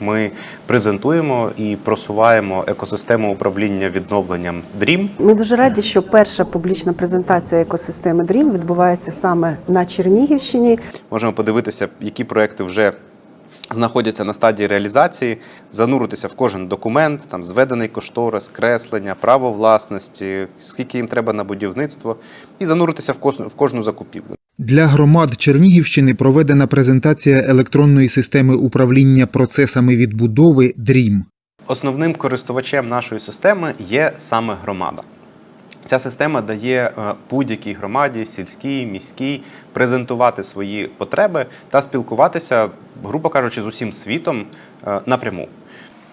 Ми презентуємо і просуваємо екосистему управління відновленням DREAM. Ми дуже раді, що перша публічна презентація екосистеми DREAM відбувається саме на Чернігівщині. Можемо подивитися, які проекти вже знаходяться на стадії реалізації, зануритися в кожен документ, там зведений кошторис, креслення, право власності, скільки їм треба на будівництво, і зануритися в кожну, в кожну закупівлю. Для громад Чернігівщини проведена презентація електронної системи управління процесами відбудови DREAM. Основним користувачем нашої системи є саме громада. Ця система дає е, будь-якій громаді, сільській, міській, презентувати свої потреби та спілкуватися, грубо кажучи, з усім світом е, напряму.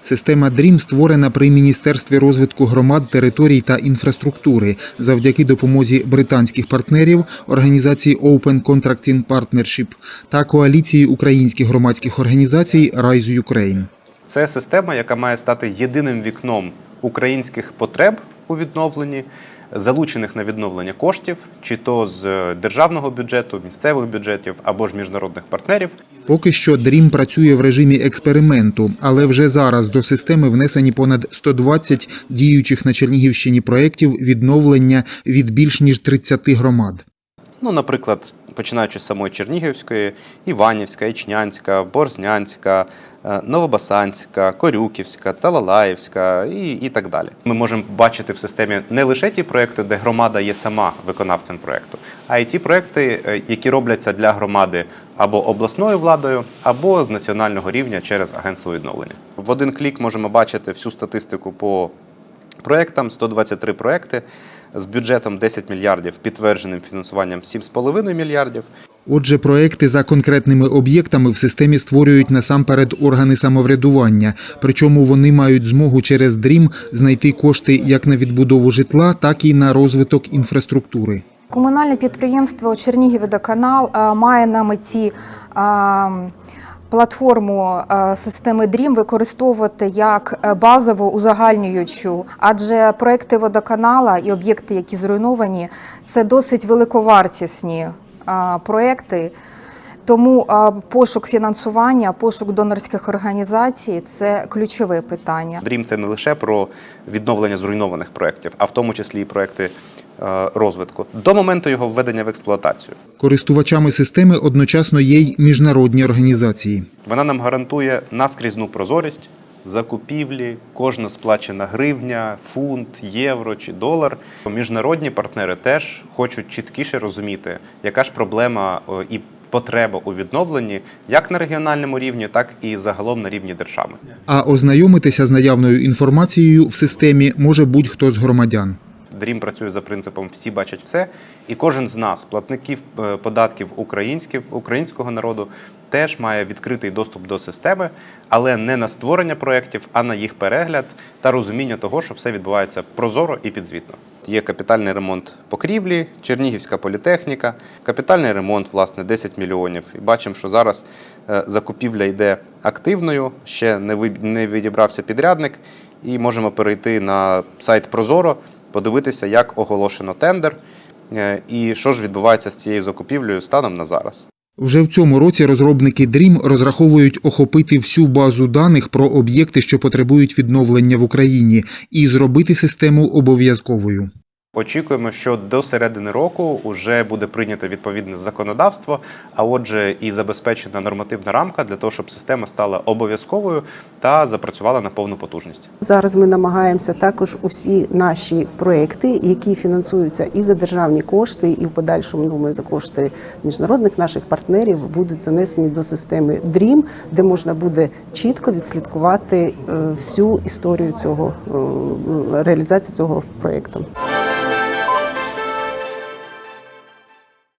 Система DREAM створена при Міністерстві розвитку громад, територій та інфраструктури завдяки допомозі британських партнерів, організації Open Contracting Partnership та коаліції українських громадських організацій Rise Ukraine. Це система, яка має стати єдиним вікном українських потреб у відновленні, залучених на відновлення коштів, чи то з е, державного бюджету, місцевих бюджетів або ж міжнародних партнерів. Поки що дрім працює в режимі експерименту, але вже зараз до системи внесені понад 120 діючих на Чернігівщині проєктів відновлення від більш ніж 30 громад. Ну, наприклад, починаючи з самої Чернігівської, Іванівська, Ічнянська, Борзнянська, е, Новобасанська, Корюківська, Талалаївська і, і так далі. Ми можемо бачити в системі не лише ті проекти, де громада є сама виконавцем проекту, а й ті проекти, е, які робляться для громади або обласною владою, або з національного рівня через агентство відновлення. В один клік можемо бачити всю статистику по проектам 123 проекти з бюджетом 10 мільярдів, підтвердженим фінансуванням 7,5 мільярдів. Отже, проекти за конкретними об'єктами в системі створюють насамперед органи самоврядування, причому вони мають змогу через DREAM знайти кошти як на відбудову житла, так і на розвиток інфраструктури. Комунальне підприємство Чернігівводоканал е, має на меті е, платформу е, системи DREAM використовувати як е, базову узагальнюючу, адже проекти водоканала і об'єкти, які зруйновані, це досить великовартісні е, проекти. Тому пошук фінансування, пошук донорських організацій це ключове питання. DREAM – це не лише про відновлення зруйнованих проєктів, а в тому числі і проекти розвитку до моменту його введення в експлуатацію. Користувачами системи одночасно є й міжнародні організації. Вона нам гарантує наскрізну прозорість закупівлі, кожна сплачена гривня, фунт, євро чи долар. Міжнародні партнери теж хочуть чіткіше розуміти, яка ж проблема е, і потреба у відновленні як на регіональному рівні, так і загалом на рівні держави. А ознайомитися з наявною інформацією в системі може будь-хто з громадян. DREAM працює за принципом всі бачать все, і кожен з нас, платників е, податків українських, українського народу, теж має відкритий доступ до системи, але не на створення проєктів, а на їх перегляд та розуміння того, що все відбувається прозоро і підзвітно. Є капітальний ремонт покрівлі, Чернігівська політехніка, капітальний ремонт, власне, 10 мільйонів. І бачимо, що зараз е, закупівля йде активною, ще не відібрався підрядник, і можемо перейти на сайт Прозоро подивитися, як оголошено тендер е, і що ж відбувається з цією закупівлею станом на зараз. Вже в цьому році розробники DREAM розраховують охопити всю базу даних про об'єкти, що потребують відновлення в Україні, і зробити систему обов'язковою. Очікуємо, що до середини року вже буде прийнято відповідне законодавство, а отже, і забезпечена нормативна рамка для того, щоб система стала обов'язковою та запрацювала на повну потужність. Зараз ми намагаємося також усі наші проекти, які фінансуються і за державні кошти, і в подальшому думаю, за кошти міжнародних наших партнерів, будуть занесені до системи DREAM, де можна буде чітко відслідкувати е, всю історію цього е, реалізації цього проекту.